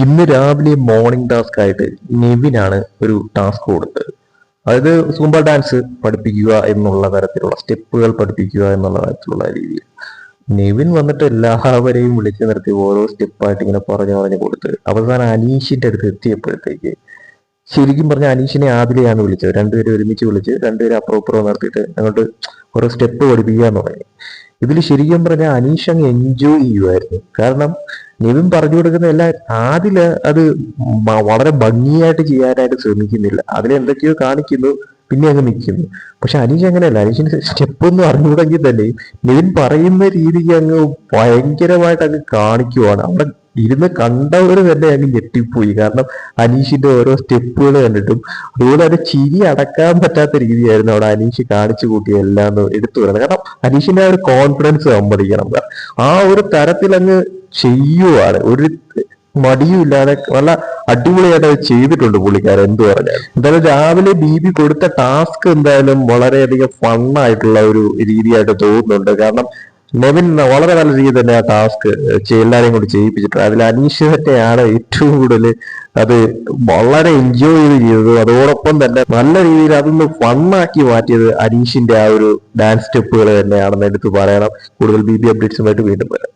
ഇന്ന് രാവിലെ morning task ആയിട്ട് നിവിനാണ് ഒരു ടാസ്ക് കൊടുത്തത്. അതായത് സൂംബ ഡാൻസ് പഠിപ്പിക്കുക എന്നുള്ള തരത്തിലുള്ള സ്റ്റെപ്പുകൾ പഠിപ്പിക്കുക എന്നുള്ള തരത്തിലുള്ള രീതിയിൽ. നിവിൻ വന്നിട്ട് എല്ലാവരെയും വിളിച്ചു നിർത്തി ഓരോ സ്റ്റെപ്പായിട്ട് ഇങ്ങനെ പറഞ്ഞു പറഞ്ഞു കൊടുത്ത് അവസാനം അനീഷിന്റെ അടുത്ത് എത്തിയപ്പോഴത്തേക്ക് ശരിക്കും പറഞ്ഞ അനീഷിനെ ആദിലെയാണ് വിളിച്ചത്. രണ്ടുപേരും ഒരുമിച്ച് വിളിച്ച് രണ്ടുപേരും അപ്പുറം അപ്പുറം നിർത്തിയിട്ട് അങ്ങോട്ട് ഓരോ സ്റ്റെപ്പ് പഠിപ്പിക്കാൻ തുടങ്ങി ഇതിൽ ശരിക്കും പറഞ്ഞാൽ അനീഷ് അങ്ങ് എൻജോയ് ചെയ്യുമായിരുന്നു കാരണം നിവിൻ പറഞ്ഞു കൊടുക്കുന്ന എല്ലാ ആദിൽ അത് വളരെ ഭംഗിയായിട്ട് ചെയ്യാനായിട്ട് ശ്രമിക്കുന്നില്ല. അതിലെന്തൊക്കെയോ കാണിക്കുന്നു. പിന്നെ അങ്ങ് നിൽക്കുന്നു. പക്ഷെ അനീഷ് അങ്ങനെയല്ല. അനീഷിന് സ്റ്റെപ്പ് ഒന്നും അറിഞ്ഞുകൂടെങ്കിൽ തന്നെ നിവിൻ പറയുന്ന രീതിക്ക് അങ്ങ് ഭയങ്കരമായിട്ട് അങ്ങ് കാണിക്കുവാണ്. അവിടെ ഇരുന്ന് കണ്ടവർ തന്നെ അങ്ങ് ഞെട്ടിപ്പോയി. കാരണം അനീഷിന്റെ ഓരോ സ്റ്റെപ്പുകൾ കണ്ടിട്ടും അതുപോലെ തന്നെ ചിരി അടക്കാൻ പറ്റാത്ത രീതിയായിരുന്നു അവിടെ അനീഷ് കാണിച്ചു കൂട്ടിയ എല്ലാം എടുത്തു പറയുന്നത്. കാരണം അനീഷിന്റെ ആ ഒരു കോൺഫിഡൻസ് സമ്മതിക്കണം ആ ഒരു തരത്തിൽ അങ്ങ് ചെയ്യുവാണ്. ഒരു മടിയുമില്ലാതെ നല്ല അടിപൊളിയായിട്ട് അത് ചെയ്തിട്ടുണ്ട് പുള്ളിക്കാരൻ. എന്ത് പറഞ്ഞാൽ എന്തായാലും രാവിലെ ബി ബി കൊടുത്ത ടാസ്ക് എന്തായാലും വളരെയധികം ഫണ്ണായിട്ടുള്ള ഒരു രീതിയായിട്ട് തോന്നുന്നുണ്ട്. കാരണം നെവിൻ വളരെ നല്ല രീതിയിൽ തന്നെ ആ ടാസ്ക് എല്ലാരെയും കൂടി ചെയ്യിപ്പിച്ചിട്ടുണ്ട്. അതിൽ അനീഷ് തന്നെയാണ് ഏറ്റവും കൂടുതൽ അത് വളരെ എൻജോയ് ചെയ്ത് ചെയ്തത്. അതോടൊപ്പം തന്നെ നല്ല രീതിയിൽ അതൊന്ന് ഫണ്ണാക്കി മാറ്റിയത് അനീഷിന്റെ ആ ഒരു ഡാൻസ് സ്റ്റെപ്പുകൾ തന്നെയാണെന്ന് എടുത്ത് പറയണം. കൂടുതൽ ബി ബി അപ്ഡേറ്റ്സുമായിട്ട് വീണ്ടും വരാം.